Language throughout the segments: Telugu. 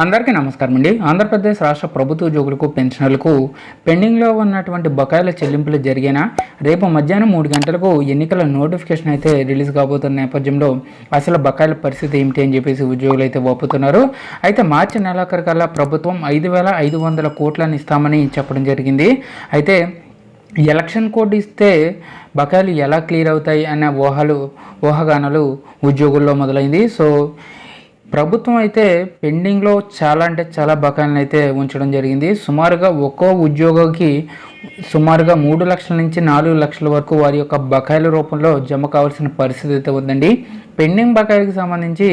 అందరికీ నమస్కారం అండి. ఆంధ్రప్రదేశ్ రాష్ట్ర ప్రభుత్వ ఉద్యోగులకు పెన్షనర్లకు పెండింగ్లో ఉన్నటువంటి బకాయిల చెల్లింపులు జరిగిన రేపు మధ్యాహ్నం మూడు గంటలకు ఎన్నికల నోటిఫికేషన్ అయితే రిలీజ్ కాబోతున్న నేపథ్యంలో అసలు బకాయిల పరిస్థితి ఏమిటి అని చెప్పేసి ఉద్యోగులు అయితే ఒప్పుతున్నారు. అయితే మార్చి నెలాఖరికల్లా ప్రభుత్వం ఐదు వేల ఐదు వందల కోట్లను ఇస్తామని చెప్పడం జరిగింది. అయితే ఎలక్షన్ కోడ్ ఇస్తే బకాయిలు ఎలా క్లియర్ అవుతాయి అనే ఊహలు ఊహాగానాలు ఉద్యోగుల్లో మొదలైంది. సో ప్రభుత్వం అయితే పెండింగ్లో చాలా అంటే చాలా బకాయిలను అయితే ఉంచడం జరిగింది. సుమారుగా ఒక్కో ఉద్యోగికి సుమారుగా మూడు లక్షల నుంచి నాలుగు లక్షల వరకు వారి యొక్క బకాయిల రూపంలో జమ కావాల్సిన పరిస్థితి అయితే ఉందండి. పెండింగ్ బకాయిలకు సంబంధించి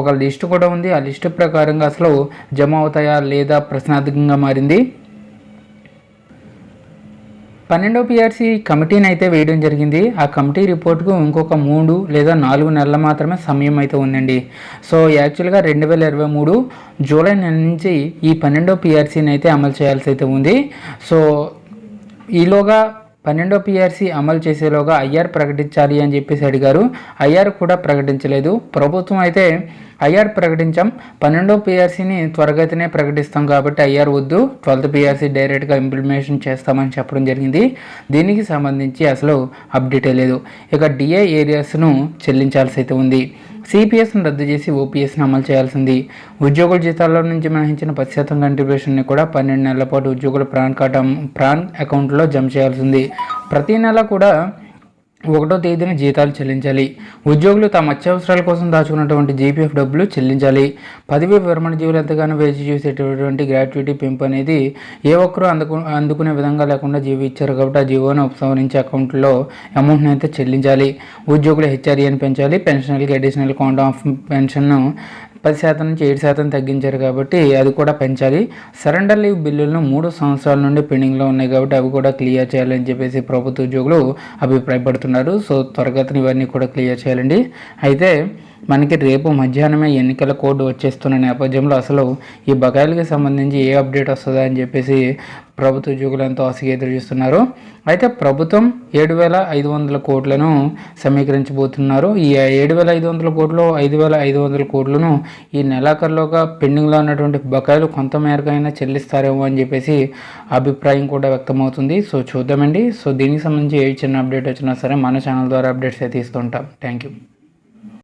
ఒక లిస్టు కూడా ఉంది. ఆ లిస్టు ప్రకారంగా అసలు జమ అవుతాయా లేదా ప్రశ్నార్థకంగా మారింది. పన్నెండో పిఆర్సీ కమిటీని అయితే వేయడం జరిగింది. ఆ కమిటీ రిపోర్ట్కు ఇంకొక మూడు లేదా నాలుగు నెలల మాత్రమే సమయం అయితే ఉందండి. సో యాక్చువల్గా రెండు వేల ఇరవై మూడు జూలై నెల నుంచి ఈ పన్నెండో పిఆర్సీని అయితే అమలు చేయాల్సి అయితే ఉంది. సో ఈలోగా పన్నెండో పిఆర్సీ అమలు చేసేలోగా ఐఆర్ ప్రకటించాలి అని చెప్పేసి అడిగారు. ఐఆర్ కూడా ప్రకటించలేదు. ప్రభుత్వం అయితే ఐఆర్ ప్రకటించాం. పన్నెండో పిఆర్సీని త్వరగతినే ప్రకటిస్తాం కాబట్టి ఐఆర్ వద్దు. ట్వెల్త్ పిఆర్సీ డైరెక్ట్గా ఇంప్లిమెంటేషన్ చేస్తామని చెప్పడం జరిగింది. దీనికి సంబంధించి అసలు అప్డేటే లేదు. ఇక డిఏ ఏరియాస్ను చెల్లించాల్సి అయితే ఉంది. సిపిఎస్ను రద్దు చేసి ఓపీఎస్ని అమలు చేయాల్సింది. ఉద్యోగుల జీతాల్లో నుంచి మినహించిన పది శాతం కంట్రిబ్యూషన్ని కూడా పన్నెండు నెలల పాటు ఉద్యోగుల ప్రాన్ కార్డ్ ప్రాన్ అకౌంట్లో జమ చేయాల్సింది. ప్రతి నెల కూడా ఒకటో తేదీన జీతాలు చెల్లించాలి. ఉద్యోగులు తమ అత్యవసరాల కోసం దాచుకున్నటువంటి జీపీఎఫ్ డబ్బులు చెల్లించాలి. పదవి విరమణ జీవులు ఎంతగానో వేచి చూసేటటువంటి గ్రాట్యుటీ పెంపు అనేది ఏ ఒక్కరూ అందుకు అందుకునే విధంగా లేకుండా జీవో ఇచ్చారు కాబట్టి ఆ జీవోను ఉపసంహరించి అకౌంట్లో అమౌంట్ని అయితే చెల్లించాలి. ఉద్యోగులు హెచ్ఆర్ఏని పెంచాలి. పెన్షనర్కి అడిషనల్ కౌంట్ ఆఫ్ పెన్షన్ను పది శాతం నుంచి ఏడు శాతం తగ్గించారు కాబట్టి అది కూడా పెంచాలి. సరెండర్ లీవ్ బిల్లులను మూడు సంవత్సరాల నుండి పెండింగ్లో ఉన్నాయి కాబట్టి అవి కూడా క్లియర్ చేయాలని చెప్పేసి ప్రభుత్వ ఉద్యోగులు అభిప్రాయపడుతున్నారు. సో త్వరగతిని ఇవన్నీ కూడా క్లియర్ చేయాలండి. అయితే మనకి రేపు మధ్యాహ్నమే ఎన్నికల కోడ్ వచ్చేస్తున్న నేపథ్యంలో అసలు ఈ బకాయిలకి సంబంధించి ఏ అప్డేట్ వస్తుందా అని చెప్పేసి ప్రభుత్వ ఉద్యోగులు ఎంతో ఆశగా ఎదురు చూస్తున్నారు. అయితే ప్రభుత్వం ఏడు వేల ఐదు వందల కోట్లను సమీకరించబోతున్నారు. ఈ ఏడు వేల ఐదు వందల కోట్లు ఐదు వేల ఐదు వందల కోట్లను ఈ నెలాఖరులోగా పెండింగ్లో ఉన్నటువంటి బకాయిలు కొంత మేరకైనా చెల్లిస్తారేమో అని చెప్పేసి అభిప్రాయం కూడా వ్యక్తమవుతుంది. సో చూద్దామండి. సో దీనికి సంబంధించి ఏ చిన్న అప్డేట్ వచ్చినా సరే మన ఛానల్ ద్వారా అప్డేట్స్ అయితే ఇస్తుంటాం థ్యాంక్ యూ.